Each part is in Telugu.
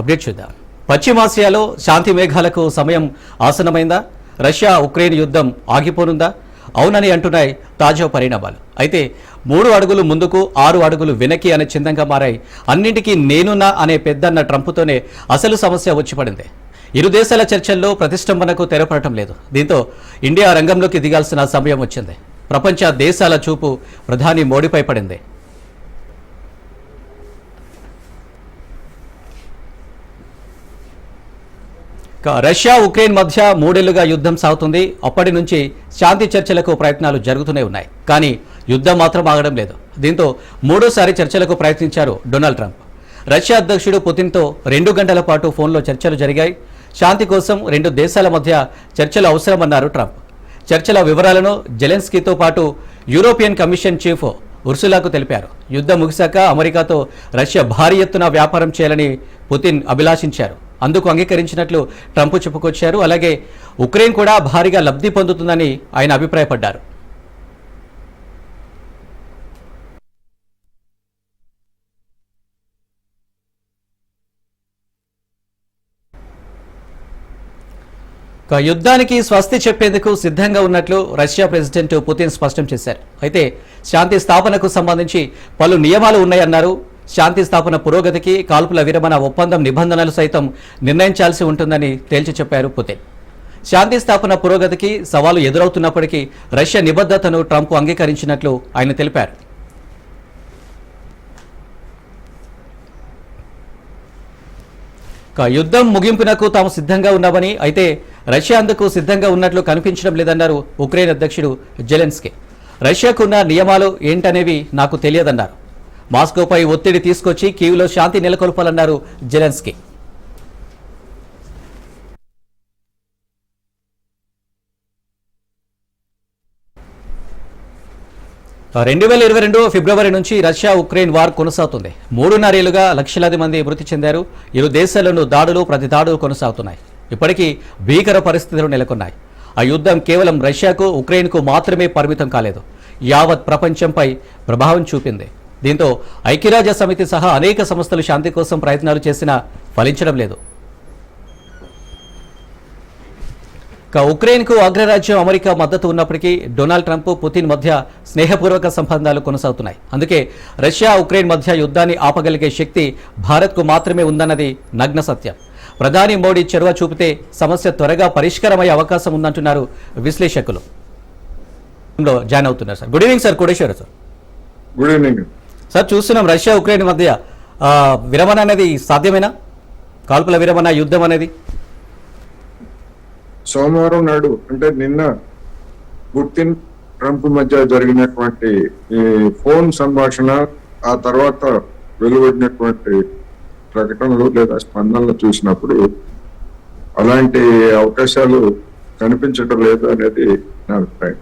అప్డేట్ చూద్దాం. పశ్చిమాసియాలో శాంతి మేఘాలకు సమయం ఆసనమైందా రష్యా ఉక్రెయిన్ యుద్ధం ఆగిపోనుందా? అవునని అంటున్నాయి తాజా పరిణామాలు. అయితే మూడు అడుగులు ముందుకు ఆరు అడుగులు వెనక్కి అనే చిందంగా మారాయి. అన్నింటికీ నేనున్నా అనే పెద్దన్న ట్రంప్తోనే అసలు సమస్య వచ్చి పడింది. ఇరు దేశాల చర్చల్లో ప్రతిష్టంభనకు తెరపడటం లేదు. దీంతో ఇండియా రంగంలోకి దిగాల్సిన సమయం వచ్చింది. ప్రపంచ దేశాల చూపు ప్రధాని మోడీపై పడింది. రష్యా ఉక్రెయిన్ మధ్య మూడేళ్ళుగా యుద్ధం సాగుతుంది. అప్పటి నుంచి శాంతి చర్చలకు ప్రయత్నాలు జరుగుతూనే ఉన్నాయి. కానీ యుద్ధం మాత్రం ఆగడం లేదు. దీంతో మూడోసారి చర్చలకు ప్రయత్నించారు డొనాల్డ్ ట్రంప్. రష్యా అధ్యక్షుడు పుతిన్తో రెండు గంటల పాటు ఫోన్లో చర్చలు జరిగాయి. శాంతి కోసం రెండు దేశాల మధ్య చర్చలు అవసరమన్నారు ట్రంప్. చర్చల వివరాలను జెలెన్స్కీతో పాటు యూరోపియన్ కమిషన్ చీఫ్ ఉర్సులాకు తెలిపారు. యుద్ధం ముగిశాక అమెరికాతో రష్యా భారీ ఎత్తున వ్యాపారం చేయాలని పుతిన్ అభిలాషించారు. అందుకు అంగీకరించినట్లు ట్రంప్ చెప్పుకొచ్చారు. అలాగే ఉక్రెయిన్ కూడా భారీగా లబ్ధి పొందుతుందని ఆయన అభిప్రాయపడ్డారు. ఒక యుద్ధానికి స్వస్తి చెప్పేందుకు సిద్ధంగా ఉన్నట్లు రష్యా ప్రెసిడెంట్ పుతిన్ స్పష్టం చేశారు. అయితే శాంతి స్థాపనకు సంబంధించి పలు నియమాలు ఉన్నాయన్నారు. శాంతి స్థాపన పురోగతికి కాల్పుల విరమణ ఒప్పందం నిబంధనలు సైతం నిర్ణయించాల్సి ఉంటుందని తేల్చి చెప్పారు పుతిన్. శాంతి స్థాపన పురోగతికి సవాలు ఎదురవుతున్నప్పటికీ రష్యా నిబద్ధతను ట్రంప్ అంగీకరించినట్లు ఆయన తెలిపారు. యుద్ధం ముగింపునకు తాము సిద్ధంగా ఉన్నామని అయితే రష్యా అందుకు సిద్ధంగా ఉన్నట్లు కనిపించడం లేదన్నారు ఉక్రెయిన్ అధ్యక్షుడు జెలెన్స్కీ. రష్యాకున్న నియమాలు ఏంటనేవి నాకు తెలియదన్నారు. మాస్కోపై ఒత్తిడి తీసుకొచ్చి కీవ్లో శాంతి నెలకొల్పాలన్నారు జెలెన్స్కీ. రెండు వేల ఇరవై రెండు ఫిబ్రవరి నుంచి రష్యా ఉక్రెయిన్ వార్ కొనసాగుతుంది. మూడున్నరేళ్ళుగా లక్షలాది మంది మృతి చెందారు. ఇరు దేశాల్లోనూ దాడులు ప్రతి దాడులు కొనసాగుతున్నాయి. ఇప్పటికీ భీకర పరిస్థితులు నెలకొన్నాయి. ఆ యుద్ధం కేవలం రష్యాకు ఉక్రెయిన్కు మాత్రమే పరిమితం కాలేదు. యావత్ ప్రపంచంపై ప్రభావం చూపింది. దీంతో ఐక్యరాజ్య సమితి సహా అనేక సంస్థలు శాంతి కోసం ప్రయత్నాలు చేసినా ఫలించడం లేదు. ఇక ఉక్రెయిన్కు అగ్రరాజ్యం అమెరికా మద్దతు ఉన్నప్పటికీ డొనాల్డ్ ట్రంప్ పుతిన్ మధ్య స్నేహపూర్వక సంబంధాలు కొనసాగుతున్నాయి. అందుకే రష్యా ఉక్రెయిన్ మధ్య యుద్ధాన్ని ఆపగలిగే శక్తి భారత్కు మాత్రమే ఉందన్నది నగ్న సత్యం. ప్రధాని మోడీ చొరవ చూపితే సమస్య త్వరగా పరిష్కారమయ్యే అవకాశం ఉందంటున్నారు విశ్లేషకులు. జాయిన్ అవుతున్నారు sir. Good evening sir Koteswara sir. Good evening. Sir చూస్తున్నాం రష్యా ఉక్రెయిన్ మధ్య విరమణ అనేది సాధ్యమేనా? కాల్పుల విరమణ యుద్ధం అనేది? సోమవారం నాడు అంటే నిన్న పుతిన్ ట్రంప్ మధ్య జరిగినటువంటి ఈ ఫోన్ సంభాషణ ఆ తర్వాత వెలువడినటువంటి ప్రకటనలు లేదా స్పందనలు చూసినప్పుడు అలాంటి అవకాశాలు కనిపించడం లేదు అనేది నా అభిప్రాయం.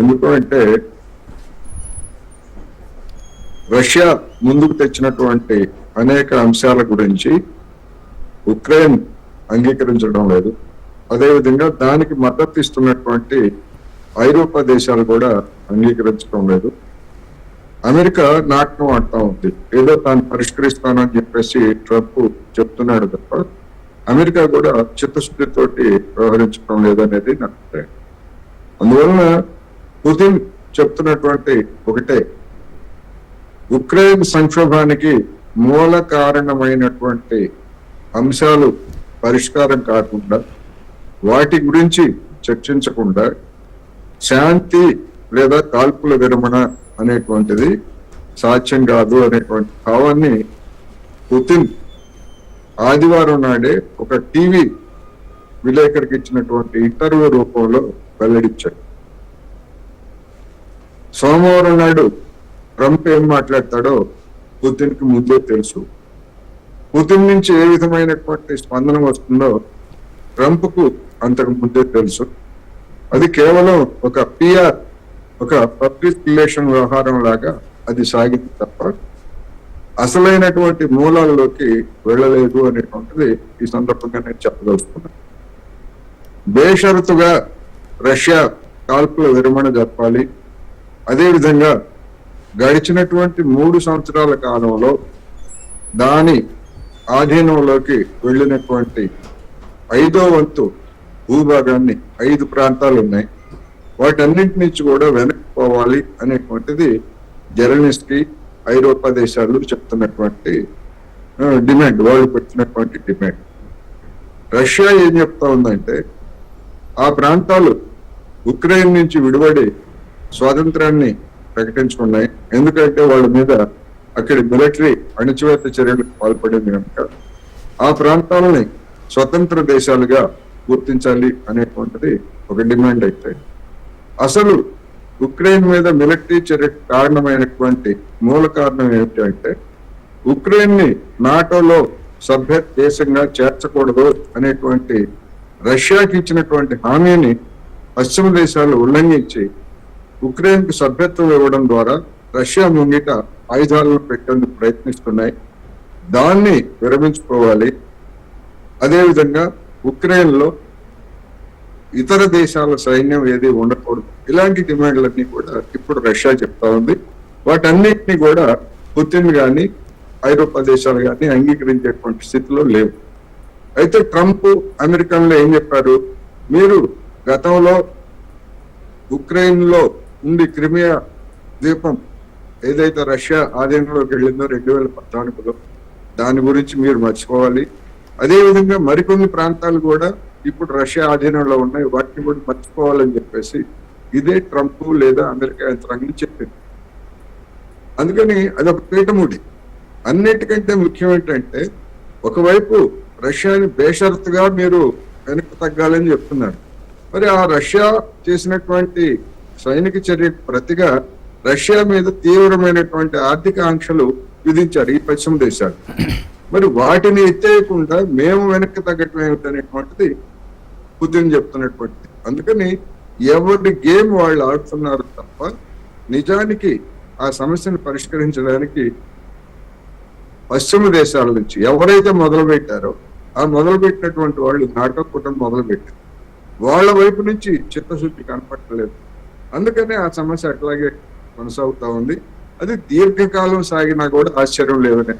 ఎందుకు అంటే రష్యా ముందుకు తెచ్చినటువంటి అనేక అంశాల గురించి ఉక్రెయిన్ అంగీకరించడం లేదు. అదేవిధంగా దానికి మద్దతు ఇస్తున్నటువంటి ఐరోపా దేశాలు కూడా అంగీకరించడం లేదు. అమెరికా నాటకం ఆడుతా ఉంది. ఏదో తాను పరిష్కరిస్తానని చెప్పేసి ట్రంప్ చెప్తున్నాడు తప్ప అమెరికా కూడా చిత్తశుద్ధితోటి వ్యవహరించడం లేదనేది నా అభిప్రాయం. అందువలన పుతిన్ చెప్తున్నటువంటి ఒకటే ఉక్రెయిన్ సంక్షోభానికి మూల కారణమైనటువంటి అంశాలు పరిష్కారం కాకుండా వాటి గురించి చర్చించకుండా శాంతి లేదా కాల్పుల విరమణ అనేటువంటిది సాధ్యం కాదు అనేటువంటి భావాన్ని పుతిన్ ఆదివారం నాడే ఒక టీవీ విలేకరికి ఇచ్చినటువంటి ఇంటర్వ్యూ రూపంలో వెల్లడించాడు. సోమవారం నాడు ట్రంప్ ఏం మాట్లాడతాడో పుతిన్కి ముందే తెలుసు. పుతిన్ నుంచి ఏ విధమైనటువంటి స్పందన వస్తుందో ట్రంప్కు అంతకు ముందే తెలుసు. అది కేవలం ఒక పిఆర్ ఒక పబ్లిక్ రిలేషన్ వ్యవహారం లాగా అది సాగింది తప్ప అసలైనటువంటి మూలాల్లోకి వెళ్ళలేదు అనేటువంటిది ఈ సందర్భంగా నేను చెప్పదలుచుకున్నాను బేషరతుగా రష్యా కాల్పుల విరమణ జరపాలి. అదేవిధంగా గడిచినటువంటి మూడు సంవత్సరాల కాలంలో దాని ఆధీనంలోకి వెళ్ళినటువంటి ఐదో వంతు భూభాగాన్ని ఐదు ప్రాంతాలు ఉన్నాయి. వాటన్నింటి నుంచి కూడా వెనక్కి పోవాలి అనేటువంటిది జెరనిస్కి ఐరోపా దేశాలు చెప్తున్నటువంటి డిమాండ్. వాళ్ళు పెట్టినటువంటి డిమాండ్. రష్యా ఏం చెప్తా ఉందంటే ఆ ప్రాంతాలు ఉక్రెయిన్ నుంచి విడిపడి స్వాతంత్రాన్ని ప్రకటించుకున్నాయి ఎందుకంటే వాళ్ళ మీద అక్కడి మిలిటరీ అణచివేత చర్యలకు పాల్పడింది కనుక ఆ ప్రాంతాలని స్వతంత్ర దేశాలుగా గుర్తించాలి అనేటువంటిది ఒక డిమాండ్ అయితే. అసలు ఉక్రెయిన్ మీద మిలిటరీ చర్యకు కారణమైనటువంటి మూల కారణం ఏమిటి అంటే ఉక్రెయిన్ని నాటోలో సభ్య దేశంగా చేర్చకూడదు అనేటువంటి రష్యాకి ఇచ్చినటువంటి హామీని పశ్చిమ దేశాలు ఉల్లంఘించి ఉక్రెయిన్కు సభ్యత్వం ఇవ్వడం ద్వారా రష్యా ముంగిట ఆయుధాలను పెట్టేందుకు ప్రయత్నిస్తున్నాయి. దాన్ని విరమించుకోవాలి. అదేవిధంగా ఉక్రెయిన్లో ఇతర దేశాల సైన్యం ఏది ఉండకూడదు. ఇలాంటి డిమాండ్లన్నీ కూడా ఇప్పుడు రష్యా చెప్తా ఉంది. వాటన్నిటిని కూడా పుతిన్ గాని ఐరోపా దేశాలు కానీ అంగీకరించేటువంటి స్థితిలో లేవు. అయితే ట్రంప్ అమెరికన్లో ఏం చెప్పారు? మీరు గతంలో ఉక్రెయిన్ లో ఉండి క్రిమియా ద్వీపం ఏదైతే రష్యా ఆధీనంలోకి వెళ్ళిందో రెండు వేల పద్నాలుగులో దాని గురించి మీరు మర్చిపోవాలి. అదేవిధంగా మరికొన్ని ప్రాంతాలు కూడా ఇప్పుడు రష్యా ఆధీనంలో ఉన్నాయి. వాటిని కూడా మర్చిపోవాలని చెప్పేసి ఇదే ట్రంప్ లేదా అమెరికా యంత్రాంగం చెప్పింది. అందుకని అదొక పీఠముడి. అన్నిటికంటే ముఖ్యం ఏంటంటే ఒకవైపు రష్యాని బేషరతుగా మీరు వెనక్కి తగ్గాలని చెప్తున్నారు. మరి ఆ రష్యా చేసినటువంటి సైనిక చర్యకు ప్రతిగా రష్యా మీద తీవ్రమైనటువంటి ఆర్థిక ఆంక్షలు విధించారు ఈ పశ్చిమ దేశాలు. మరి వాటిని ఎత్తేయకుండా మేము వెనక్కి తగ్గటం ఏమిటనేటువంటిది పుతిన్ చెప్తున్నటువంటిది. అందుకని ఎవరి గేమ్ వాళ్ళు ఆడుతున్నారు తప్ప నిజానికి ఆ సమస్యను పరిష్కరించడానికి పశ్చిమ దేశాల నుంచి ఎవరైతే మొదలు పెట్టారో ఆ మొదలు పెట్టినటువంటి వాళ్ళు నాటో కుటుంబం మొదలు పెట్టారు వాళ్ళ వైపు నుంచి చిత్తశుద్ధి కనపట్టలేదు అందుకనే ఆ సమస్య అట్లాగే కొనసాగుతా ఉంది. అది దీర్ఘకాలం సాగినా కూడా ఆశ్చర్యం లేదని.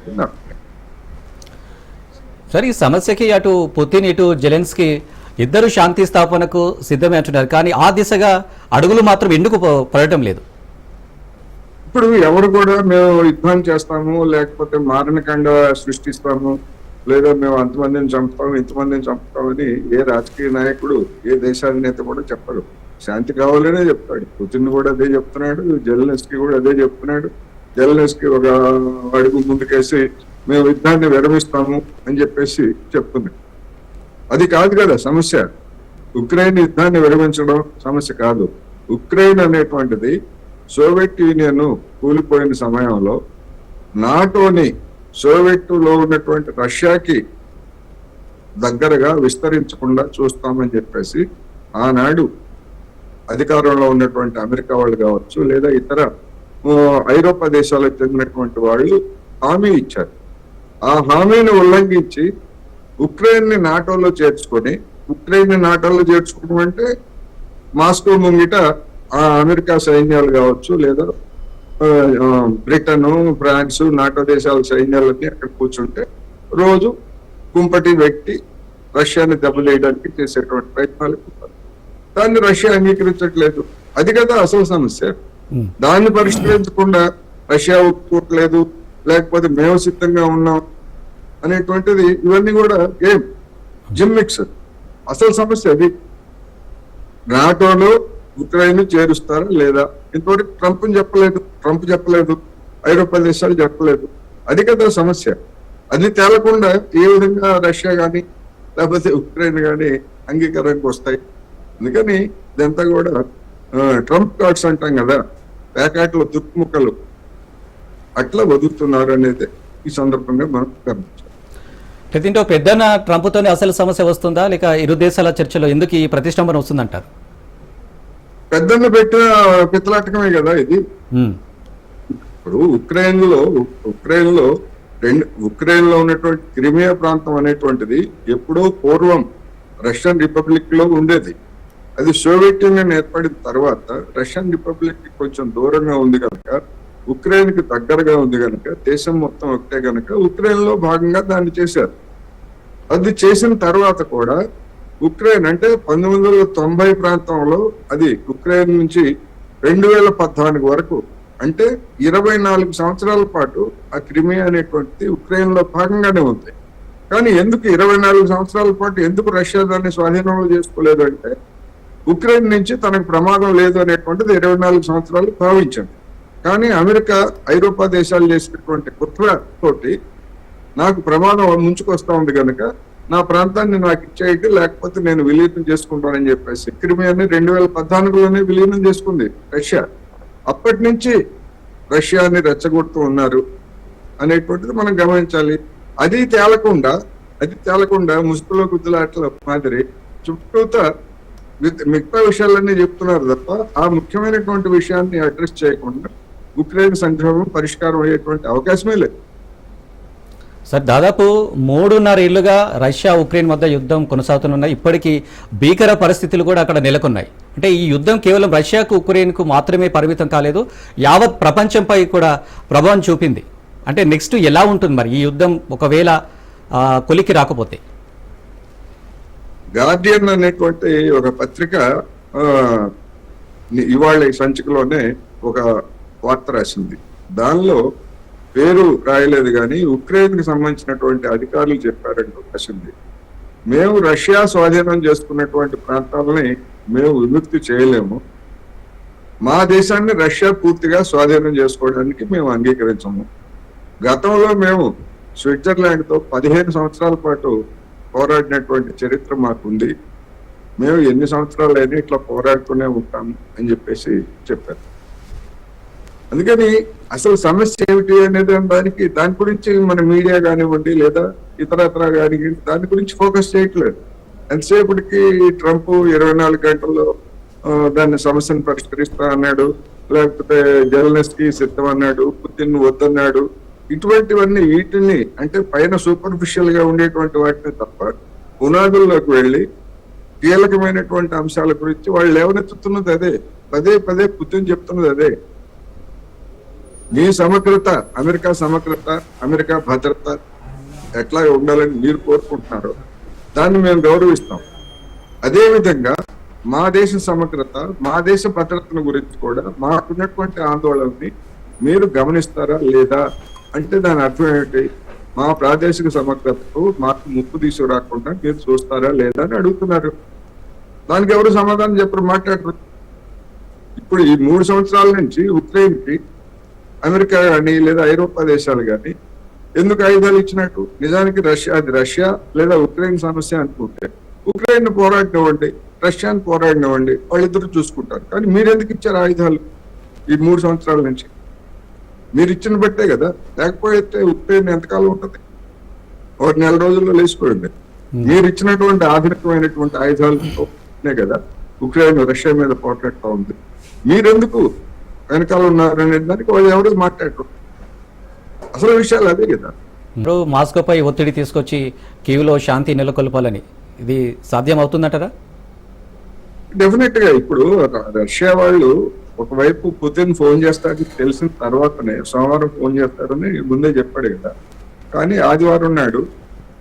సరే ఈ సమస్యకి అటు పుతిన్ ఇటు జెలెన్స్కి ఇద్దరు శాంతి స్థాపనకు సిద్ధమే అంటున్నారు. కానీ ఆ దిశగా అడుగులు మాత్రం ఎందుకు పడటం లేదు? ఇప్పుడు ఎవరు కూడా మేము యుద్ధం చేస్తాము లేకపోతే మారణకాండ సృష్టిస్తాము లేదా మేము అంతమందిని చంపుతాము ఇంతమందిని చంపుతామని ఏ రాజకీయ నాయకుడు ఏ దేశాధినేత కూడా చెప్పరు. శాంతి కావాలనే చెప్తాడు. పుతిన్ కూడా అదే చెప్తున్నాడు జర్నలిస్ట్కి కూడా అదే చెప్తున్నాడు. జర్నలిస్ట్కి ఒక అడుగు ముందుకేసి మేము యుద్ధాన్ని విరమిస్తాము అని చెప్పేసి చెప్తుంది. అది కాదు కదా సమస్య. ఉక్రెయిన్ యుద్ధాన్ని విరమించడం సమస్య కాదు. ఉక్రెయిన్ అనేటువంటిది సోవియట్ యూనియన్ కూలిపోయిన సమయంలో నాటోని సోవియట్లో ఉన్నటువంటి రష్యాకి దగ్గరగా విస్తరించకుండా చూస్తామని చెప్పేసి ఆనాడు అధికారంలో ఉన్నటువంటి అమెరికా వాళ్ళు కావచ్చు లేదా ఇతర ఐరోపా దేశాలకు చెందినటువంటి వాళ్ళు హామీ ఇచ్చారు. ఆ హామీని ఉల్లంఘించి ఉక్రెయిన్ని నాటోలో చేర్చుకొని ఉక్రెయిన్ని నాటోలో చేర్చుకోవడం అంటే మాస్కో ముంగిట ఆ అమెరికా సైన్యాలు కావచ్చు లేదా బ్రిటన్ ఫ్రాన్స్ నాటో దేశాల సైన్యాలన్నీ అక్కడ కూర్చుంటే రోజు కుంపటి వ్యక్తి రష్యాని దెబ్బలేయడానికి చేసేటువంటి ప్రయత్నాలు దాన్ని రష్యా అంగీకరించట్లేదు. అది కదా అసలు సమస్య. దాన్ని పరిష్కరించకుండా రష్యా ఒప్పుకోవట్లేదు లేకపోతే మేము సిద్ధంగా ఉన్నాం అనేటువంటిది ఇవన్నీ కూడా గేమ్ జిమ్మిక్స్ అసలు సమస్య అది. నాటోలో ఉక్రెయిన్ చేరుస్తారా లేదా? ఇంతవరకు ట్రంప్ చెప్పలేదు. ట్రంప్ చెప్పలేదు. ఐరోపా దేశాలు చెప్పలేదు. అది కదా సమస్య. అది తేలకుండా ఏ విధంగా రష్యా గాని లేకపోతే ఉక్రెయిన్ గాని అంగీకారానికి వస్తాయి? అందుకని ఇదంతా కూడా ట్రంప్ కార్డ్స్ అంటాం కదా ప్యాకెట్లో దుక్కుముక్కలు అట్లా వదులుతున్నారు అనేది ఈ సందర్భంగా మనం గమనించాలి. దీంట్లో పెద్దన ట్రంప్తోనే అసలు సమస్య వస్తుందా? లేక ఇరు దేశాల చర్చలో ఎందుకు ఈ ప్రతిష్టంభన వస్తుందంటారు? పెద్దన్న పెట్టిన పిత్తలాటకమే కదా ఇది. ఇప్పుడు ఉక్రెయిన్లో ఉక్రెయిన్లో రెండు ఉక్రెయిన్లో ఉన్నటువంటి క్రిమియా ప్రాంతం అనేటువంటిది ఎప్పుడో పూర్వం రష్యన్ రిపబ్లిక్లో ఉండేది. అది సోవియట్ యూనియన్ ఏర్పడిన తర్వాత రష్యన్ రిపబ్లిక్ కొంచెం దూరంగా ఉంది కనుక ఉక్రెయిన్కి దగ్గరగా ఉంది కనుక దేశం మొత్తం ఒకటే కనుక ఉక్రెయిన్లో భాగంగా దాన్ని చేశారు. అది చేసిన తర్వాత కూడా ఉక్రెయిన్ అంటే పంతొమ్మిది వందల తొంభై ప్రాంతంలో అది ఉక్రెయిన్ నుంచి రెండు వేల పద్నాలుగు వరకు అంటే ఇరవై నాలుగు సంవత్సరాల పాటు ఆ క్రిమి అనేటువంటిది ఉక్రెయిన్లో భాగంగానే ఉంది. కానీ ఎందుకు ఇరవై నాలుగు సంవత్సరాల పాటు ఎందుకు రష్యా దాన్ని స్వాధీనంలో చేసుకోలేదు అంటే ఉక్రెయిన్ నుంచి తనకు ప్రమాదం లేదు అనేటువంటిది ఇరవై నాలుగు సంవత్సరాలు భావించింది. కానీ అమెరికా ఐరోపా దేశాలు చేసినటువంటి కుట్ర తోటి నాకు ప్రమాదం ముంచుకొస్తా ఉంది కనుక నా ప్రాంతాన్ని నాకు ఇచ్చేయండి లేకపోతే నేను విలీనం చేసుకుంటానని చెప్పేసి క్రిమియాని రెండు వేల పద్నాలుగులోనే విలీనం చేసుకుంది రష్యా. అప్పటి నుంచి రష్యాని రెచ్చగొడుతూ ఉన్నారు అనేటువంటిది మనం గమనించాలి. అది తేలకుండా అది తేలకుండా ముసుగులో గుద్దులాటల మాదిరి చుట్టూత మిగతా విషయాలన్నీ చెప్తున్నారు తప్ప ఆ ముఖ్యమైనటువంటి విషయాన్ని అడ్రస్ చేయకుండా ఉక్రెయిన్ సంక్షోభం పరిష్కారం అయ్యేటువంటి అవకాశమే లేదు. సార్ దాదాపు మూడున్నర ఏళ్ళుగా రష్యా ఉక్రెయిన్ మధ్య యుద్ధం కొనసాగుతున్నాయి ఇప్పటికీ భీకర పరిస్థితులు కూడా అక్కడ నెలకొన్నాయి. అంటే ఈ యుద్ధం కేవలం రష్యాకు ఉక్రెయిన్కు మాత్రమే పరిమితం కాలేదు యావత్ ప్రపంచంపై కూడా ప్రభావం చూపింది. అంటే నెక్స్ట్ ఎలా ఉంటుంది మరి ఈ యుద్ధం ఒకవేళ కొలికి రాకపోతే? గార్డియన్ అనేటువంటి ఒక పత్రిక ఇవాళ ఈ సంచికలోనే ఒక వార్త రాసింది. దానిలో పేరు రాయలేదు కానీ ఉక్రెయిన్కి సంబంధించినటువంటి అధికారులు చెప్పారంటూ రాసింది. మేము రష్యా స్వాధీనం చేసుకున్నటువంటి ప్రాంతాలని మేము విముక్తి చేయలేము. మా దేశాన్ని రష్యా పూర్తిగా స్వాధీనం చేసుకోవడానికి మేము అంగీకరించము. గతంలో మేము స్విట్జర్లాండ్తో పదిహేను సంవత్సరాల పాటు పోరాడినటువంటి చరిత్ర మాకుంది. మేము ఎన్ని సంవత్సరాలు అయినా ఇట్లా పోరాడుతూనే ఉంటాం అని చెప్పేసి చెప్పారు. అందుకని అసలు సమస్య ఏమిటి అనేది దానికి దాని గురించి మన మీడియా కానివ్వండి లేదా ఇతరత్ర కానివ్వండి దాని గురించి ఫోకస్ చేయట్లేదు. ఎంతసేపటికి ట్రంప్ ఇరవై నాలుగు గంటల్లో దాన్ని సమస్యను పరిష్కరిస్తా అన్నాడు లేకపోతే జెలనస్కి సిద్ధం అన్నాడు పుతిన్ వద్దన్నాడు ఇటువంటివన్నీ వీటిని అంటే పైన సూపర్ఫిషియల్గా ఉండేటువంటి వాటిని తప్ప పునాదుల్లోకి వెళ్ళి కీలకమైనటువంటి అంశాల గురించి వాళ్ళు లేవనెత్తుతున్నది అదే. పదే పదే పుత్తిని చెప్తున్నది అదే. మీ సమగ్రత అమెరికా సమగ్రత అమెరికా భద్రత ఎట్లా ఉండాలని మీరు కోరుకుంటున్నారు దాన్ని మేము గౌరవిస్తాం. అదే విధంగా మా దేశ సమగ్రత మా దేశ భద్రతను గురించి కూడా మాకున్నటువంటి ఆందోళనని మీరు గమనిస్తారా లేదా అంటే దాని అర్థం ఏమిటి మా ప్రాదేశిక సమగ్రతకు మాకు ముప్పు తీసుకురాకుండా మీరు చూస్తారా లేదా అని అడుగుతున్నారు. దానికి ఎవరు సమాధానం చెప్పరు మాట్లాడరు. ఇప్పుడు ఈ మూడు సంవత్సరాల నుంచి ఉక్రెయిన్కి అమెరికా కానీ లేదా ఐరోపా దేశాలు కానీ ఎందుకు ఆయుధాలు ఇచ్చినట్టు? నిజానికి రష్యా అది రష్యా లేదా ఉక్రెయిన్ సమస్య అనుకుంటే. ఉక్రెయిన్ పోరాడినవ్వండి రష్యాని పోరాడినవ్వండి వాళ్ళిద్దరు చూసుకుంటారు. కానీ మీరు ఎందుకు ఇచ్చారు ఆయుధాలు ఈ మూడు సంవత్సరాల నుంచి? మీరు ఇచ్చిన బట్టే కదా. లేకపోతే ఉక్రెయిన్ ఎంతకాలం ఉంటుంది? ఒక నెల రోజుల్లో లేచిపోయింది. మీరు ఇచ్చినటువంటి ఆధునికమైనటువంటి ఆయుధాలతోనే కదా. ఉక్రెయిన్ రష్యా మీద పోట్లాడుతూ ఉంది. మీరెందుకు వెనకాల ఉన్నారనే దానికి వాళ్ళు ఎవరు మాట్లాడరు. అసలు విషయాలు అదే కదా. ఇప్పుడు మాస్కోపై ఒత్తిడి తీసుకొచ్చి కీవ్లో శాంతి నెలకొల్పాలని ఇది సాధ్యం అవుతుందంటారా డెఫినెట్గా ఇప్పుడు రష్యా వాళ్ళు ఒకవైపు పుతిన్ ఫోన్ చేస్తాడని తెలిసిన తర్వాతనే సోమవారం ఫోన్ చేస్తారని ముందే చెప్పాడు కదా. కానీ ఆదివారం నాడు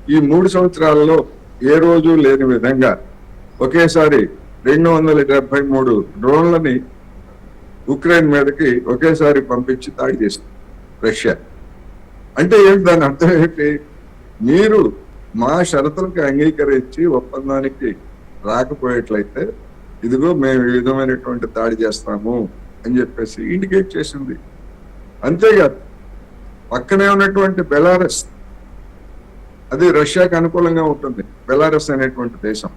ఈ మూడు సంవత్సరాలలో ఏ రోజు లేని విధంగా ఒకేసారి రెండు వందల డెబ్బై మూడు డ్రోన్లని ఉక్రెయిన్ మీదకి ఒకేసారి పంపించి దాడి చేసింది రష్యా. అంటే ఏంటి దాని అర్థం ఏంటి? మీరు మా షరతులకు అంగీకరించి ఒప్పందానికి రాకపోయేట్లయితే ఇదిగో మేము ఈ విధమైనటువంటి దాడి చేస్తాము అని చెప్పేసి ఇండికేట్ చేసింది. అంతేకాదు పక్కనే ఉన్నటువంటి బెలారస్ అది రష్యాకి అనుకూలంగా ఉంటుంది బెలారస్ అనేటువంటి దేశం.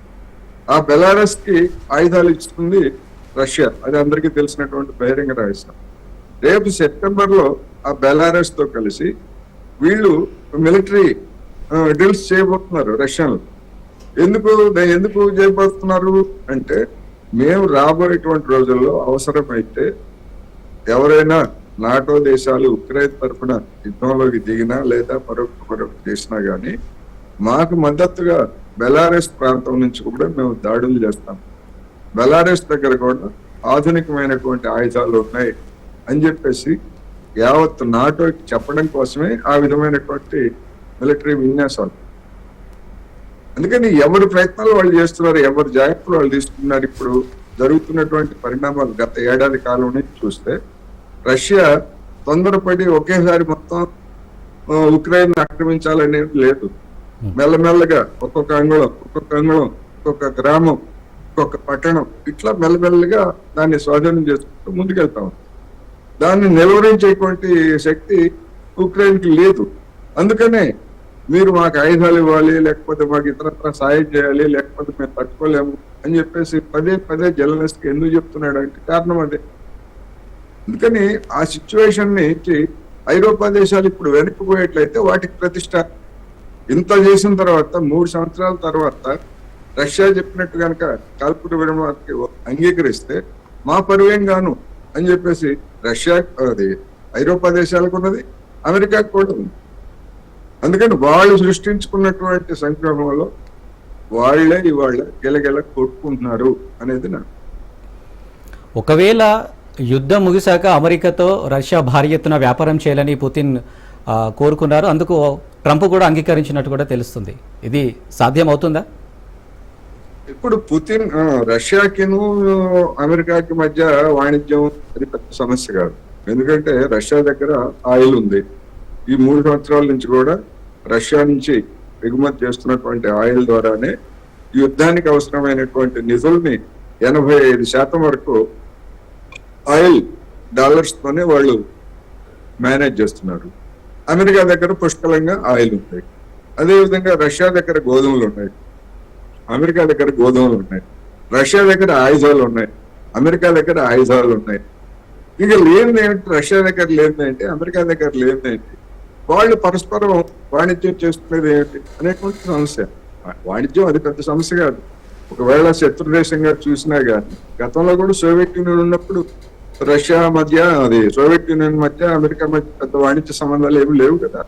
ఆ బెలారస్కి ఆయుధాలు ఇస్తుంది రష్యా అది అందరికీ తెలిసినటువంటి బహిరంగ రహస్యం రేపు సెప్టెంబర్లో ఆ బెలారస్తో కలిసి వీళ్ళు మిలిటరీ డ్రిల్స్ చేయబోతున్నారు రష్యాలో. ఎందుకు ఎందుకు చేయబోతున్నారు అంటే మేము రాబోయేటువంటి రోజుల్లో అవసరమైతే ఎవరైనా నాటో దేశాలు ఉక్రెయిన్ తరఫున యుద్ధంలోకి దిగినా లేదా మరొక మరొక చేసినా కానీ మాకు మద్దతుగా బెలారస్ ప్రాంతం నుంచి కూడా మేము దాడులు చేస్తాం. బెలారస్ దగ్గర కూడా ఆధునికమైనటువంటి ఆయుధాలు ఉన్నాయి అని చెప్పేసి యావత్ నాటోకి చెప్పడం కోసమే ఆ విధమైనటువంటి మిలిటరీ విన్యాసాలు. అందుకని ఎవరి ప్రయత్నాలు వాళ్ళు చేస్తున్నారు ఎవరి జాగ్రత్తలు వాళ్ళు తీసుకున్నారు ఇప్పుడు జరుగుతున్నటువంటి పరిణామాలు గత ఏడాది కాలం నుంచి చూస్తే రష్యా తొందరపడి ఒకేసారి మొత్తం ఉక్రెయిన్ ఆక్రమించాలనేది లేదు. మెల్లమెల్లగా ఒక్కొక్క అంగుళం ఒక్కొక్క అంగుళం ఒక్కొక్క గ్రామం ఒక్కొక్క పట్టణం ఇట్లా మెల్లమెల్లగా దాన్ని స్వాధీనం చేసుకుంటూ ముందుకెళ్తాం దాన్ని నిలువరించేటువంటి శక్తి ఉక్రెయిన్కి లేదు. అందుకనే మీరు మాకు ఆయుధాలు ఇవ్వాలి లేకపోతే మాకు ఇతరత్ర సాయం చేయాలి లేకపోతే మేము తట్టుకోలేము అని చెప్పేసి పదే పదే జలనస్కి ఎందుకు చెప్తున్నాడు అంటే కారణం అదే. అందుకని ఆ సిచ్యువేషన్ నుంచి ఐరోపా దేశాలు ఇప్పుడు వెనక్కిపోయేట్లయితే వాటికి ప్రతిష్ట. ఇంత చేసిన తర్వాత మూడు సంవత్సరాల తర్వాత రష్యా చెప్పినట్టు కనుక కాల్పుట విరమణకి అంగీకరిస్తే మా పరువేం గాను అని చెప్పేసి రష్యా అది ఐరోపా దేశాలకు ఉన్నది అమెరికాకు కూడా ఉంది. అందుకని వాళ్ళు సృష్టించుకున్నటువంటి సంక్రమంలో వాళ్ళే ఇవాళ గిలగిల కొట్టుకుంటున్నారు అనేది నా ఒకవేళ యుద్ధం ముగిశాక అమెరికాతో రష్యా భారీ ఎత్తున వ్యాపారం చేయాలని పుతిన్ కోరుకున్నారు. అందుకు ట్రంప్ కూడా అంగీకరించినట్టు కూడా తెలుస్తుంది. ఇది సాధ్యం అవుతుందా ఇప్పుడు పుతిన్ రష్యాకిను అమెరికాకి మధ్య వాణిజ్యం అది పెద్ద సమస్య కాదు. ఎందుకంటే రష్యా దగ్గర ఆయిల్ ఉంది. ఈ మూడు సంవత్సరాల నుంచి కూడా రష్యా నుంచి ఎగుమతి చేస్తున్నటువంటి ఆయిల్ ద్వారానే యుద్ధానికి అవసరమైనటువంటి నిధుల్ని ఎనభై ఐదు శాతం వరకు ఆయిల్ డాలర్స్ తోనే వాళ్ళు మేనేజ్ చేస్తున్నారు. అమెరికా దగ్గర పుష్కలంగా ఆయిల్ ఉంటాయి అదేవిధంగా రష్యా దగ్గర గోధుమలు ఉన్నాయి. అమెరికా దగ్గర గోధుమలు ఉన్నాయి. రష్యా దగ్గర ఆయుధాలు ఉన్నాయి. అమెరికా దగ్గర ఆయుధాలు ఉన్నాయి. ఇక లేనిదేంటి రష్యా దగ్గర లేనిదేంటి అమెరికా దగ్గర లేనిదేంటి వాళ్ళు పరస్పరం వాణిజ్యం చేస్తున్నది ఏంటి? అనేటువంటి సమస్య. వాణిజ్యం అది పెద్ద సమస్య కాదు. ఒకవేళ శత్రు దేశంగా చూసినా కానీ గతంలో కూడా సోవియట్ యూనియన్ ఉన్నప్పుడు రష్యా మధ్య అది సోవియట్ యూనియన్ మధ్య అమెరికా మధ్య పెద్ద వాణిజ్య సంబంధాలు ఏమి లేవు కదా.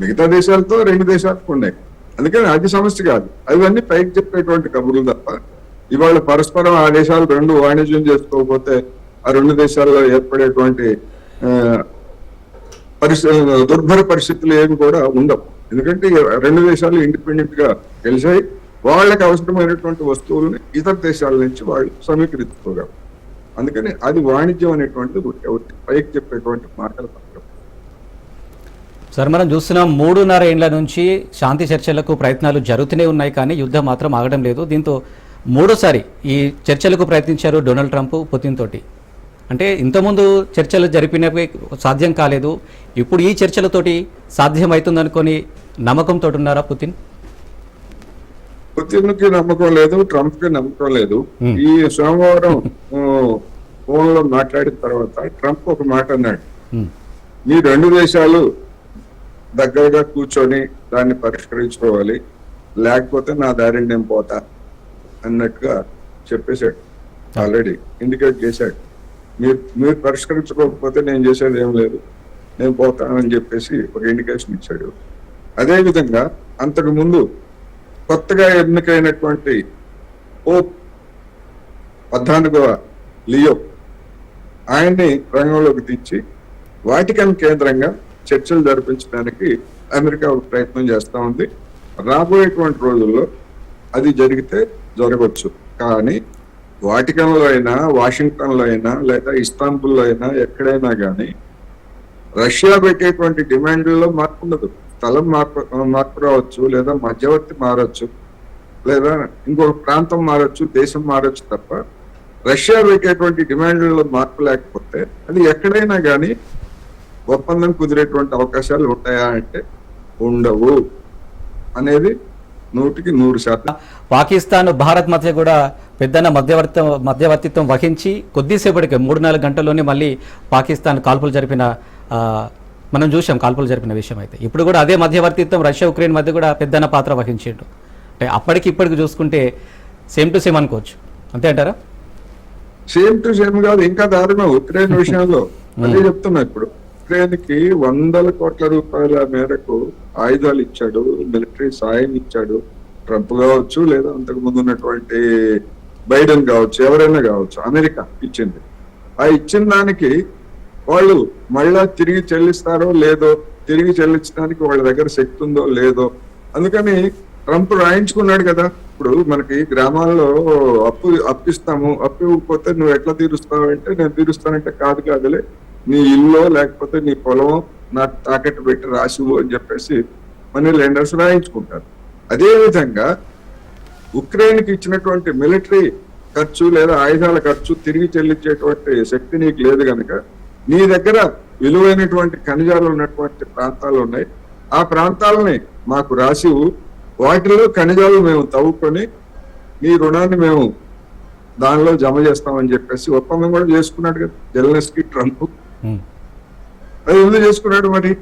మిగతా దేశాలతో రెండు దేశాలకు ఉన్నాయి. అందుకని అది సమస్య కాదు. అవన్నీ పైకి చెప్పేటువంటి కబుర్లు తప్ప ఇవాళ పరస్పరం ఆ దేశాలు రెండు వాణిజ్యం చేసుకోకపోతే ఆ రెండు దేశాల్లో ఏర్పడేటువంటి పరిస్థితి దుర్భర పరిస్థితులు ఏమి కూడా ఉండవు. ఎందుకంటే రెండు దేశాలు ఇండిపెండెంట్గా కలిసాయి వాళ్ళకి అవసరమైనటువంటి వస్తువులను ఇతర దేశాల నుంచి వాళ్ళు సమీకరించుకోగలరు. అందుకని అది వాణిజ్యం అనేటువంటిది ఒకటి- పైకి చెప్పేటువంటి మాటలు సార్ మనం చూస్తున్నాం మూడున్నర ఏండ్ల నుంచి శాంతి చర్చలకు ప్రయత్నాలు జరుగుతూనే ఉన్నాయి కానీ యుద్ధం మాత్రం ఆగడం లేదు. దీంతో మూడోసారి ఈ చర్చలకు ప్రయత్నించారు డొనాల్డ్ ట్రంప్ పుతిన్ తోటి. అంటే ఇంతకుముందు చర్చలు జరిపినవి సాధ్యం కాలేదు. ఇప్పుడు ఈ చర్చలతోటి సాధ్యమవుతుందనుకొని నమ్మకంతో ఉన్నారా పుతిన్? పుతిన్కి నమ్మకం లేదు ట్రంప్కి నమ్మకం లేదు. ఈ సోమవారం ఫోన్లో మాట్లాడిన తర్వాత ట్రంప్ ఒక మాట అన్నాడు. మీ రెండు దేశాలు దగ్గరగా కూర్చొని దాన్ని పరిష్కరించుకోవాలి. లేకపోతే నా దారిని నేను పోతా అన్నట్టుగా చెప్పేశాడు. ఆల్రెడీ ఇండికేట్ చేశాడు. మీరు మీరు పరిష్కరించుకోకపోతే నేను చేసేది ఏం లేదు. నేను పోతానని చెప్పేసి ఒక ఇండికేషన్ ఇచ్చాడు. అదేవిధంగా అంతకుముందు అంతకు ముందు కొత్తగా ఎన్నికైనటువంటి పోప్ పద్నాలుగవ లియో ఆయన్ని రంగంలోకి తెచ్చి వాటికన్ కేంద్రంగా చర్చలు జరిపించడానికి అమెరికా ఒక ప్రయత్నం చేస్తూ ఉంది. రాబోయేటువంటి రోజుల్లో అది జరిగితే జరగవచ్చు. కానీ వాటికన్లో అయినా వాషింగ్టన్లో అయినా లేదా ఇస్తాన్బుల్లో అయినా ఎక్కడైనా కానీ రష్యా పెట్టేటువంటి డిమాండ్లలో మార్పు ఉండదు. స్థలం మార్పు మార్పు రావచ్చు లేదా మధ్యవర్తి మారచ్చు లేదా ఇంకొక ప్రాంతం మారచ్చు దేశం మారచ్చు తప్ప రష్యా పెట్టేటువంటి డిమాండ్లలో మార్పు లేకపోతే అది ఎక్కడైనా కానీ ఒప్పందం కుదిరేటువంటి అవకాశాలు ఉంటాయా అంటే ఉండవు అనేది నూటికి నూరు శాతం. పాకిస్తాన్ భారత్ మధ్య కూడా పెద్దన మధ్యవర్త మధ్యవర్తిత్వం వహించి కొద్దిసేపటికి మూడు నాలుగు గంటల్లోనే మళ్ళీ పాకిస్తాన్ కాల్పులు జరిపిన మనం చూసాం కాల్పులు జరిపిన విషయం అయితే. ఇప్పుడు కూడా అదే మధ్యవర్తిత్వం రష్యా ఉక్రెయిన్ మధ్య కూడా పెద్దన పాత్ర వహించిండు. అంటే అప్పటికి ఇప్పటికి చూసుకుంటే సేమ్ టు సేమ్ అనుకోవచ్చు. అంతే అంటారా? సేమ్ టు సేమ్ కాదు ఇంకా దారుణం ఉక్రెయిన్ విషయంలో. అదే చెప్తున్నా ఇప్పుడు. ఉక్రెయిన్కి వందల కోట్ల రూపాయల మేరకు ఆయుధాలు ఇచ్చాడు మిలిటరీ సాయం ఇచ్చాడు. ట్రంప్ కావచ్చు లేదా అంతకు ముందు ఉన్నటువంటి బైడెన్ కావచ్చు ఎవరైనా కావచ్చు అమెరికా ఇచ్చింది. ఆ ఇచ్చిన దానికి వాళ్ళు మళ్ళా తిరిగి చెల్లిస్తారో లేదో తిరిగి చెల్లించడానికి వాళ్ళ దగ్గర శక్తి ఉందో లేదో అందుకని ట్రంప్ రాయించుకున్నాడు కదా. ఇప్పుడు మనకి గ్రామాల్లో అప్పు అప్పిస్తాము అప్పు ఇవ్వకపోతే నువ్వు ఎట్లా తీరుస్తావు అంటే నేను తీరుస్తానంటే కాదు కాదులే నీ ఇల్లు లేకపోతే నీ పొలం నాకు తాకట్టు పెట్టి రాసివు అని చెప్పేసి మనీ లెండర్స్ రాయించుకుంటారు. అదే విధంగా ఉక్రెయిన్కి ఇచ్చినటువంటి మిలిటరీ ఖర్చు లేదా ఆయుధాల ఖర్చు తిరిగి చెల్లించేటువంటి శక్తి నీకు లేదు కనుక నీ దగ్గర విలువైనటువంటి ఖనిజాలు ఉన్నటువంటి ప్రాంతాలు ఉన్నాయి. ఆ ప్రాంతాలని మాకు రాసివు వాటిలో ఖనిజాలు మేము తవ్వుకొని నీ రుణాన్ని మేము దానిలో జమ చేస్తామని చెప్పేసి ఒప్పందం కూడా చేసుకున్నాడు కదా జెల్నెస్కి ట్రంప్. అది ఎందుకు చేసుకున్నాడు మరి?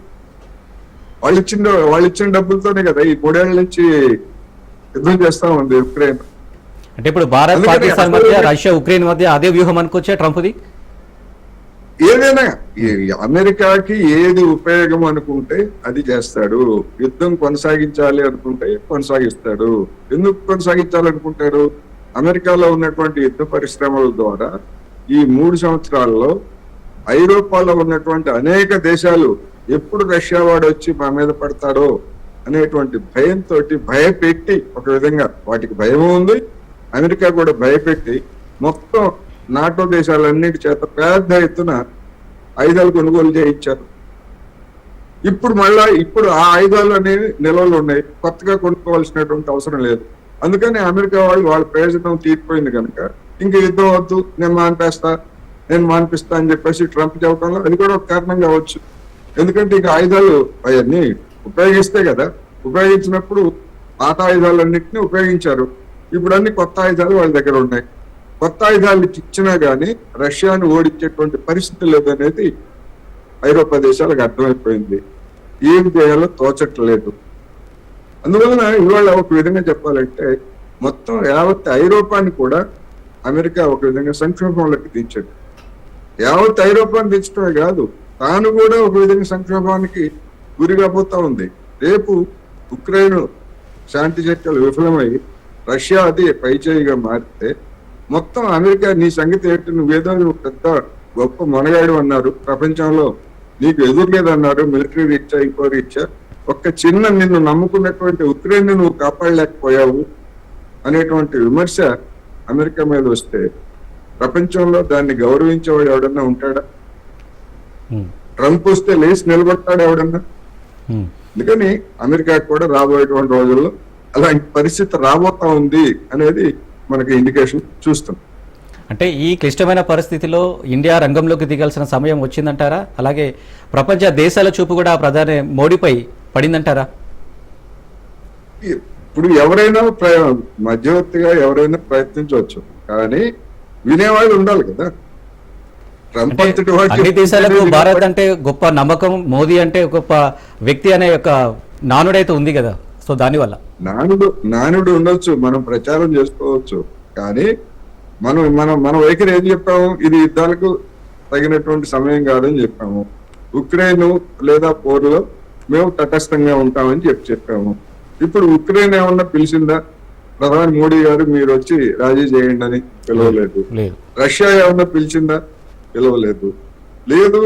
వాళ్ళు ఇచ్చిన వాళ్ళు ఇచ్చిన డబ్బులతోనే కదా ఈ మూడేళ్ళ నుంచి యుద్ధం చేస్తా ఉంది ఉక్రెయిన్? అంటే ఇప్పుడు భారత్ పాకిస్తాన్ మధ్య రష్యా ఉక్రెయిన్ మధ్య అదే వ్యూహం అనుకోవచ్చా ట్రంప్ది? ఏదైనా అమెరికాకి ఏది ఉపయోగం అనుకుంటే అది చేస్తాడు. యుద్ధం కొనసాగించాలి అనుకుంటే కొనసాగిస్తాడు. ఎందుకు కొనసాగించాలనుకుంటాడు? అమెరికాలో ఉన్నటువంటి యుద్ధ పరిశ్రమల ద్వారా ఈ మూడు సంవత్సరాల్లో ఐరోపాలో ఉన్నటువంటి అనేక దేశాలు ఎప్పుడు రష్యా వాడు వచ్చి మా మీద పడతాడో అనేటువంటి భయంతో భయపెట్టి ఒక విధంగా వాటికి భయం ఉంది. అమెరికా కూడా భయపెట్టి మొత్తం నాటో దేశాలన్నిటి చేత పెద్ద ఎత్తున ఆయుధాలు కొనుగోలు చేయించారు. ఇప్పుడు మళ్ళా ఇప్పుడు ఆ ఆయుధాలు అనేవి నిల్వలు ఉన్నాయి. కొత్తగా కొనుక్కోవాల్సినటువంటి అవసరం లేదు. అందుకని అమెరికా వాళ్ళు వాళ్ళ ప్రయోజనం తీరిపోయింది కనుక ఇంక యుద్ధం వద్దు నేను మానిపేస్తా నేను మానిపిస్తా అని చెప్పేసి ట్రంప్ చెప్పడంలో అది కూడా ఒక కారణం కావచ్చు. ఎందుకంటే ఇక ఆయుధాలు అవన్నీ ఉపయోగిస్తే కదా ఉపయోగించినప్పుడు పాత ఆయుధాలన్నింటినీ ఉపయోగించారు. ఇప్పుడు అన్ని కొత్త ఆయుధాలు వాళ్ళ దగ్గర ఉన్నాయి. కొత్త ఆయుధాలు ఇచ్చినా గానీ రష్యాను ఓడించేటువంటి పరిస్థితి లేదనేది ఐరోపా దేశాలకు అర్థమైపోయింది. ఏం చేయాలో తోచట్లేదు. అందువలన ఇవాళ ఒక విధంగా చెప్పాలంటే మొత్తం యావత్ ఐరోపాని కూడా అమెరికా ఒక విధంగా సంక్షోభంలోకి దించాడు యావత్ ఐరోపాని దించడమే కాదు తాను కూడా ఒక విధంగా సంక్షోభానికి గురి కాబోతా ఉంది. రేపు ఉక్రెయిన్ శాంతి చర్చలు విఫలమై రష్యా అది పైచేయిగా మారితే మొత్తం అమెరికా నీ సంగతి ఏంటి? నువ్వేదో నువ్వు పెద్ద గొప్ప మొనగాడు అన్నారు. ప్రపంచంలో నీకు ఎదురులేదన్నారు మిలిటరీ రీత్యా ఇంకో రీత్యా. ఒక్క చిన్న నిన్ను నమ్ముకున్నటువంటి ఉక్రెయిన్ నువ్వు కాపాడలేకపోయావు అనేటువంటి విమర్శ అమెరికా మీద వస్తే ప్రపంచంలో దాన్ని గౌరవించేవాడు ఎవడన్నా ఉంటాడా. ట్రంప్ వస్తే లేచి నిలబడతాడు ఎవడన్నా. అందుకని అమెరికా కూడా రాబోయేటువంటి రోజుల్లో అలాంటి పరిస్థితి రాబోతా ఉంది అనేది మనకి ఇండికేషన్ చూస్తాం అంటే ఈ క్లిష్టమైన పరిస్థితిలో ఇండియా రంగంలోకి దిగాల్సిన సమయం వచ్చిందంటారా? అలాగే ప్రపంచ దేశాల చూపు కూడా ప్రధాని మోడీపై పడిందంటారా? ఇప్పుడు ఎవరైనా మధ్యవర్తిగా ఎవరైనా ప్రయత్నించవచ్చు. కానీ వినేవాళ్ళు ఉండాలి కదా ట్రంప్ అంటే అంతటి వాడు అన్ని దేశాలకు. భారత్ అంటే గొప్ప నమ్మకం మోదీ అంటే గొప్ప వ్యక్తి అనే ఒక నానుడైతే ఉంది కదా. సో దానివల్ల. నానుడు నానుడు ఉండొచ్చు మనం ప్రచారం చేసుకోవచ్చు. కానీ మనం మనం మన వైఖరి ఏం చెప్పాము? ఇది యుద్ధాలకు తగినటువంటి సమయం కాదని చెప్పాము. ఉక్రెయిన్ లేదా పోరులో మేము తటస్థంగా ఉంటామని చెప్పి చెప్పాము. ఇప్పుడు ఉక్రెయిన్ ఏమన్నా పిలిచిందా? ప్రధాని మోడీ గారు మీరు వచ్చి రాజీ చేయండి అని పిలవలేదు. లేదు. రష్యా ఏమన్నా పిలిచిందా? పిలవలేదు. లేదు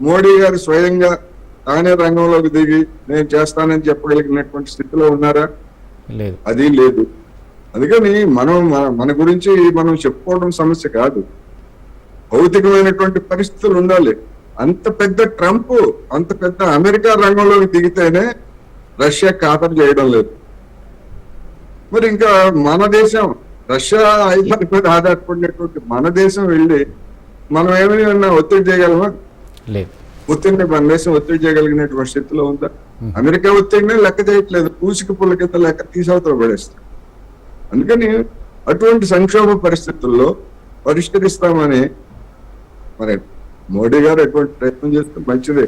మోడీ గారు స్వయంగా తానే రంగంలోకి దిగి నేను చేస్తానని చెప్పగలిగినటువంటి స్థితిలో ఉన్నారా? లేదు. అది లేదు. అందుకని మనం మన మన గురించి మనం చెప్పుకోవడం సమస్య కాదు. భౌతికమైనటువంటి పరిస్థితులు ఉండాలి. అంత పెద్ద ట్రంప్ అంత పెద్ద అమెరికా రంగంలోకి దిగితేనే రష్యా ఖాతరు చేయడం లేదు. మరి ఇంకా మన దేశం రష్యా ఆయుధాల మీద ఆధారపడినటువంటి మన దేశం వెళ్ళి మనం ఏమైనా ఒత్తిడి చేయగలమా? లేదు. ఒత్తిడిని మన దేశం ఒత్తిడి చేయగలిగినటువంటి స్థితిలో ఉందా? అమెరికా ఒత్తిడిని లెక్క చేయట్లేదు. పూసిక పుల్ల కింద లెక్క తీసవతలు పడేస్తారు అందుకని అటువంటి సంక్షోభ పరిస్థితుల్లో పరిష్కరిస్తామని మరి మోడీ గారు ఎటువంటి ప్రయత్నం చేస్తే మంచిదే.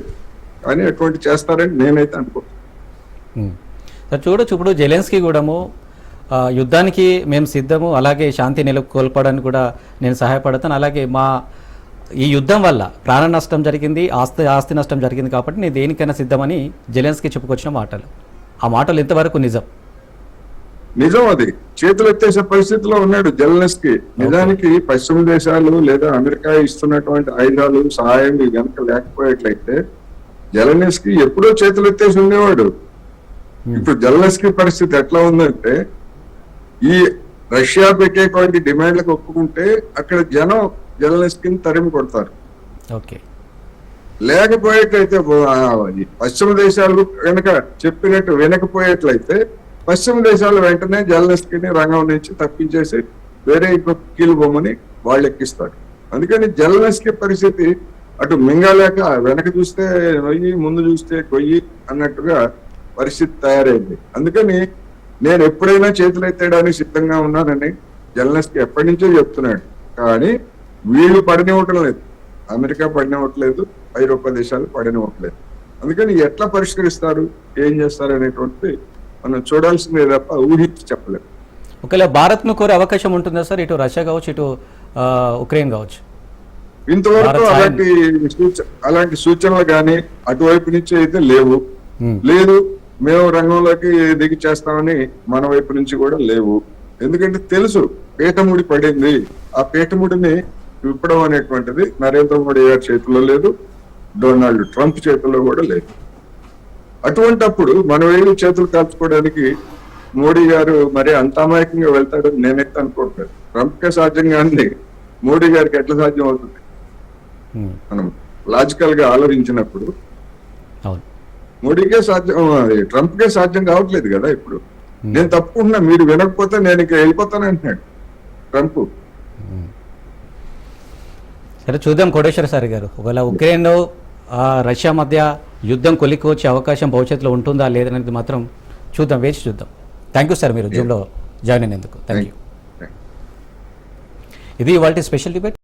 కానీ అటువంటి చేస్తారని నేనైతే అనుకుంటున్నాను చూడొచ్చు. ఇప్పుడు జెలెన్స్కీ కూడాము యుద్ధానికి మేము సిద్ధము. అలాగే శాంతి నెలకొల్పడానికి కూడా నేను సహాయపడతాను. అలాగే మా ఈ యుద్ధం వల్ల ప్రాణ నష్టం జరిగింది ఆస్తి ఆస్తి నష్టం జరిగింది కాబట్టి నేను దేనికైనా సిద్ధమని జెలెన్స్కీ చెప్పుకొచ్చిన మాటలు. ఆ మాటలు ఎంతవరకు నిజం? నిజం అది. చేతులు ఎత్తేసే పరిస్థితిలో ఉన్నాడు జెల్నెస్కి. నిజానికి పశ్చిమ దేశాలు లేదా అమెరికా ఇస్తున్నటువంటి ఆయుధాలు సహాయం ఈ గనుక లేకపోయేట్లయితే జెలనెస్కి ఎప్పుడో చేతులు ఎత్తేసి ఉండేవాడు. ఇప్పుడు జెలనెస్కి పరిస్థితి ఎట్లా ఉందంటే ఈ రష్యా పెట్టేటువంటి డిమాండ్లకు ఒప్పుకుంటే అక్కడ జనం జెలనెస్కి తరిమి కొడతారు. ఓకే. లేకపోయేట్లయితే పశ్చిమ దేశాలు కనుక చెప్పినట్టు వినకపోయేట్లయితే పశ్చిమ దేశాలు వెంటనే జర్నలిస్ట్ని రంగం నుంచి తప్పించేసి వేరే ఇంకో కీలు బొమ్మని వాళ్ళు ఎక్కిస్తారు అందుకని జర్నలిస్ట్కి పరిస్థితి అటు మింగలేక వెనక చూస్తే నొయ్యి ముందు చూస్తే కొయ్యి అన్నట్టుగా పరిస్థితి తయారైంది. అందుకని నేను ఎప్పుడైనా చేతులు ఎత్తేయడానికి సిద్ధంగా ఉన్నానని జర్నలిస్ట్ ఎప్పటి నుంచో చెప్తున్నాడు. కానీ వీళ్ళు పడనివ్వటం లేదు అమెరికా పడినవ్వట్లేదు ఐరోపా దేశాలు పడినవ్వట్లేదు అందుకని ఎట్లా పరిష్కరిస్తారు? ఏం చేస్తారు అనేటువంటిది మనం చూడాల్సిందే తప్ప ఊహించి చెప్పలేదు ఒకవేళ భారత్ను కోరే అవకాశం ఉంటుందా సార్? ఇటు రష్యా కావచ్చు ఇటు ఉక్రెయిన్ కావచ్చు? ఇంతవరకు భారత్ అలాంటి అలాంటి సూచనలు కానీ అటువైపు నుంచి అయితే లేవు. లేదు మేము రంగంలోకి దిగి చేస్తామని మన వైపు నుంచి కూడా లేవు. ఎందుకంటే తెలుసు పీఠముడి పడింది. ఆ పీఠముడిని విప్పడం అనేటువంటిది నరేంద్ర మోడీ గారి చేతిలో లేదు డొనాల్డ్ ట్రంప్ చేతిలో కూడా లేదు. అటువంటప్పుడు మనం వెళ్ళి చేతులు కాల్చుకోవడానికి మోడీ గారు మరి అంత అమాయకంగా వెళ్తాడని నేనైతే అనుకోవట్లేదు. ట్రంప్ కే సాధ్యం కానీ మోడీ గారికి ఎట్లా సాధ్యం అవుతుంది? మనం లాజికల్గా ఆలోచించినప్పుడు మోడీకే సాధ్యం ట్రంప్ కే సాధ్యం కావట్లేదు కదా ఇప్పుడు. నేను తప్పుకుంటున్నా మీరు వినకపోతే నేను ఇక వెళ్ళిపోతాను అంటున్నాడు ట్రంప్. సరే చూద్దాం కోటేశ్వర సార్ గారు. ఒకవేళ ఉక్రెయిన్ రష్యా మధ్య యుద్ధం కొలికి వచ్చే అవకాశం భవిష్యత్తులో ఉంటుందా లేదనేది మాత్రం చూద్దాం వేచి చూద్దాం. థ్యాంక్ యూ సార్ మీరు జూమ్లో జాయిన్ అయినందుకు. థ్యాంక్ యూ ఇది ఇవాళ స్పెషల్ డిబేట్